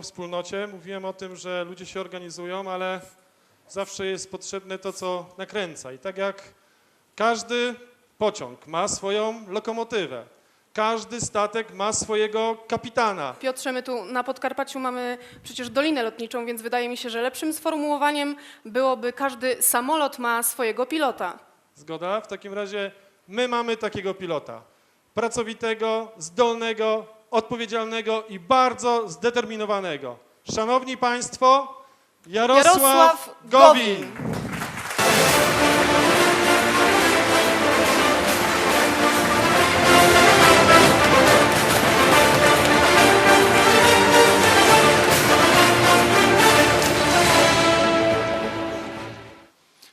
o wspólnocie, mówiłem o tym, że ludzie się organizują, ale zawsze jest potrzebne to, co nakręca. I tak jak każdy pociąg ma swoją lokomotywę, każdy statek ma swojego kapitana. Piotrze, my tu na Podkarpaciu mamy przecież Dolinę Lotniczą, więc wydaje mi się, że lepszym sformułowaniem byłoby każdy samolot ma swojego pilota. Zgoda? W takim razie my mamy takiego pilota. Pracowitego, zdolnego, odpowiedzialnego i bardzo zdeterminowanego. Szanowni Państwo, Jarosław, Jarosław Gowin. Gowin.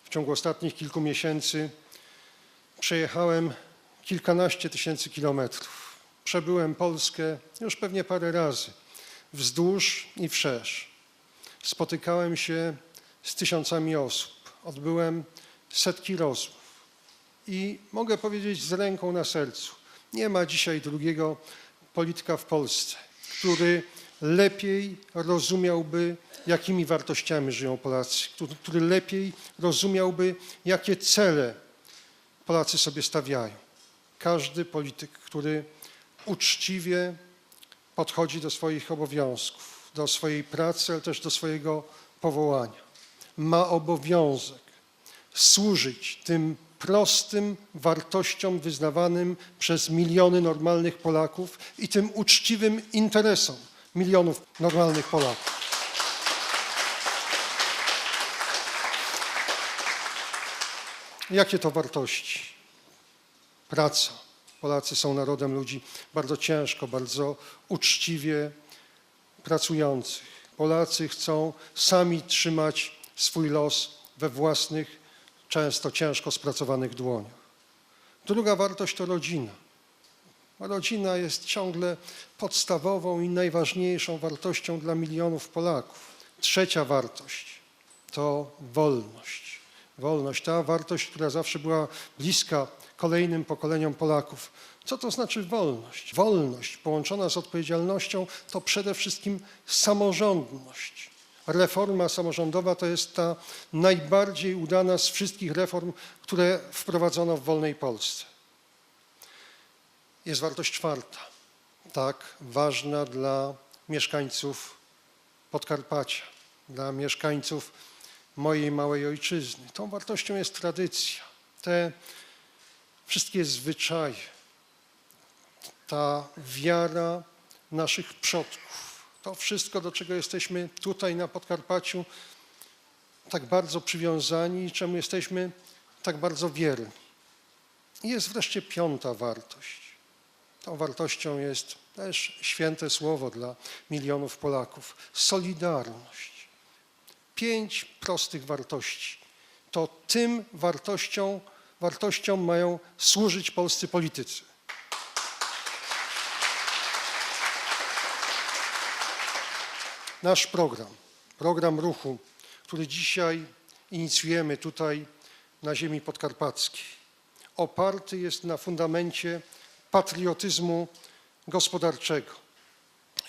W ciągu ostatnich kilku miesięcy przejechałem kilkanaście tysięcy kilometrów. Przebyłem Polskę już pewnie parę razy, wzdłuż i wszerz. Spotykałem się z tysiącami osób, odbyłem setki rozmów i mogę powiedzieć z ręką na sercu, nie ma dzisiaj drugiego polityka w Polsce, który lepiej rozumiałby, jakimi wartościami żyją Polacy, który, lepiej rozumiałby, jakie cele Polacy sobie stawiają. Każdy polityk, który uczciwie podchodzi do swoich obowiązków, do swojej pracy, ale też do swojego powołania, ma obowiązek służyć tym prostym wartościom wyznawanym przez miliony normalnych Polaków i tym uczciwym interesom milionów normalnych Polaków. Jakie to wartości? Praca. Polacy są narodem ludzi bardzo ciężko, bardzo uczciwie pracujących. Polacy chcą sami trzymać swój los we własnych, często ciężko spracowanych dłoniach. Druga wartość to rodzina. Rodzina jest ciągle podstawową i najważniejszą wartością dla milionów Polaków. Trzecia wartość to wolność. Wolność, ta wartość, która zawsze była bliska kolejnym pokoleniom Polaków. Co to znaczy wolność? Wolność połączona z odpowiedzialnością to przede wszystkim samorządność. Reforma samorządowa to jest ta najbardziej udana z wszystkich reform, które wprowadzono w wolnej Polsce. Jest wartość czwarta, tak ważna dla mieszkańców Podkarpacia, dla mieszkańców mojej małej ojczyzny. Tą wartością jest tradycja, te wszystkie zwyczaje, ta wiara naszych przodków, to wszystko, do czego jesteśmy tutaj na Podkarpaciu tak bardzo przywiązani i czemu jesteśmy tak bardzo wierni. I jest wreszcie piąta wartość. Tą wartością jest też święte słowo dla milionów Polaków solidarność. Pięć prostych wartości. To tym wartościom, wartościom mają służyć polscy politycy. Nasz program, program ruchu, który dzisiaj inicjujemy tutaj na ziemi podkarpackiej, oparty jest na fundamencie patriotyzmu gospodarczego.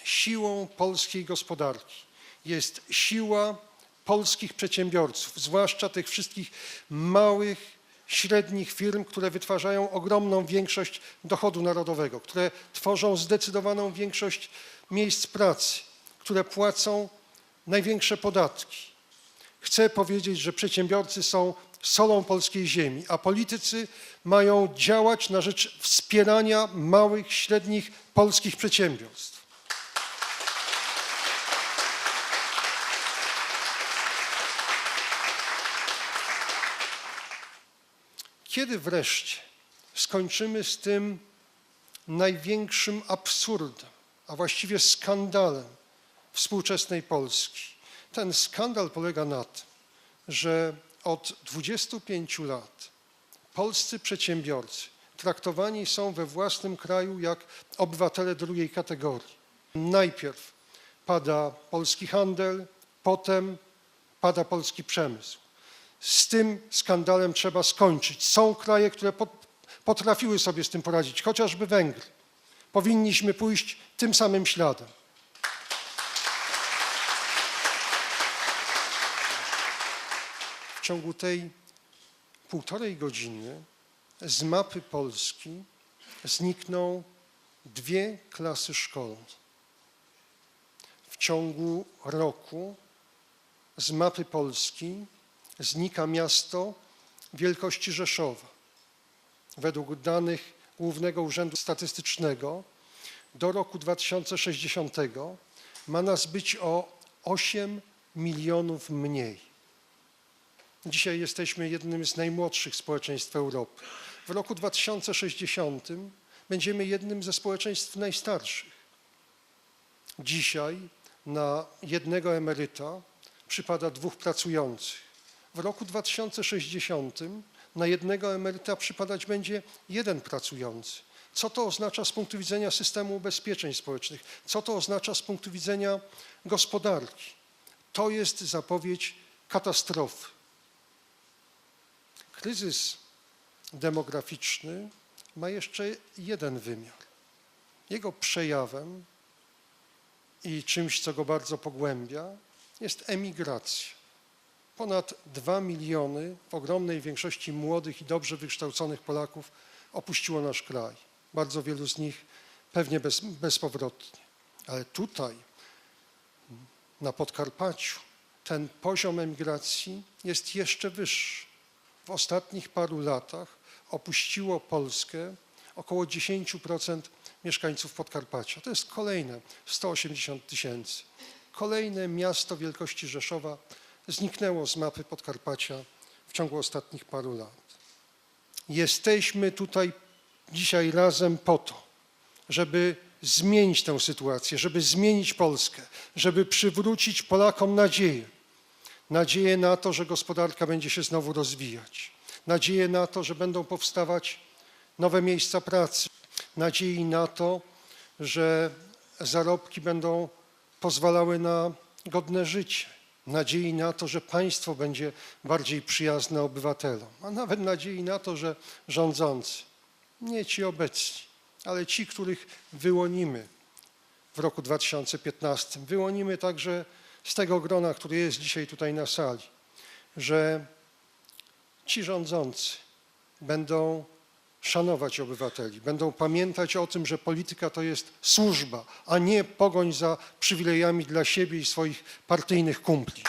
Siłą polskiej gospodarki jest siła polskich przedsiębiorców, zwłaszcza tych wszystkich małych, średnich firm, które wytwarzają ogromną większość dochodu narodowego, które tworzą zdecydowaną większość miejsc pracy, które płacą największe podatki. Chcę powiedzieć, że przedsiębiorcy są solą polskiej ziemi, a politycy mają działać na rzecz wspierania małych, średnich polskich przedsiębiorstw. Kiedy wreszcie skończymy z tym największym absurdem, a właściwie skandalem współczesnej Polski? Ten skandal polega na tym, że od 25 lat polscy przedsiębiorcy traktowani są we własnym kraju jak obywatele drugiej kategorii. Najpierw pada polski handel, potem pada polski przemysł z tym skandalem trzeba skończyć. Są kraje, które potrafiły sobie z tym poradzić, chociażby Węgry. Powinniśmy pójść tym samym śladem. W ciągu tej półtorej godziny z mapy Polski znikną dwie klasy szkolne. W ciągu roku z mapy Polski znika miasto wielkości Rzeszowa. Według danych Głównego Urzędu Statystycznego do roku 2060 ma nas być o 8 milionów mniej. Dzisiaj jesteśmy jednym z najmłodszych społeczeństw Europy. W roku 2060 będziemy jednym ze społeczeństw najstarszych. Dzisiaj na jednego emeryta przypada dwóch pracujących. W roku 2060 na jednego emeryta przypadać będzie jeden pracujący. Co to oznacza z punktu widzenia systemu ubezpieczeń społecznych? Co to oznacza z punktu widzenia gospodarki? To jest zapowiedź katastrofy. Kryzys demograficzny ma jeszcze jeden wymiar. Jego przejawem i czymś, co go bardzo pogłębia, jest emigracja. Ponad 2 miliony w ogromnej większości młodych i dobrze wykształconych Polaków opuściło nasz kraj. Bardzo wielu z nich pewnie bez, bezpowrotnie. Ale tutaj, na Podkarpaciu, ten poziom emigracji jest jeszcze wyższy. W ostatnich paru latach opuściło Polskę około 10% mieszkańców Podkarpacia. To jest kolejne 180 tysięcy. Kolejne miasto wielkości Rzeszowa zniknęło z mapy Podkarpacia w ciągu ostatnich paru lat. Jesteśmy tutaj dzisiaj razem po to, żeby zmienić tę sytuację, żeby zmienić Polskę, żeby przywrócić Polakom nadzieję. Nadzieję na to, że gospodarka będzie się znowu rozwijać. Nadzieję na to, że będą powstawać nowe miejsca pracy. Nadziei na to, że zarobki będą pozwalały na godne życie. Nadziei na to, że państwo będzie bardziej przyjazne obywatelom, a nawet nadziei na to, że rządzący, nie ci obecni, ale ci, których wyłonimy w roku 2015, wyłonimy także z tego grona, który jest dzisiaj tutaj na sali, że ci rządzący będą szanować obywateli, będą pamiętać o tym, że polityka to jest służba, a nie pogoń za przywilejami dla siebie i swoich partyjnych kumpli.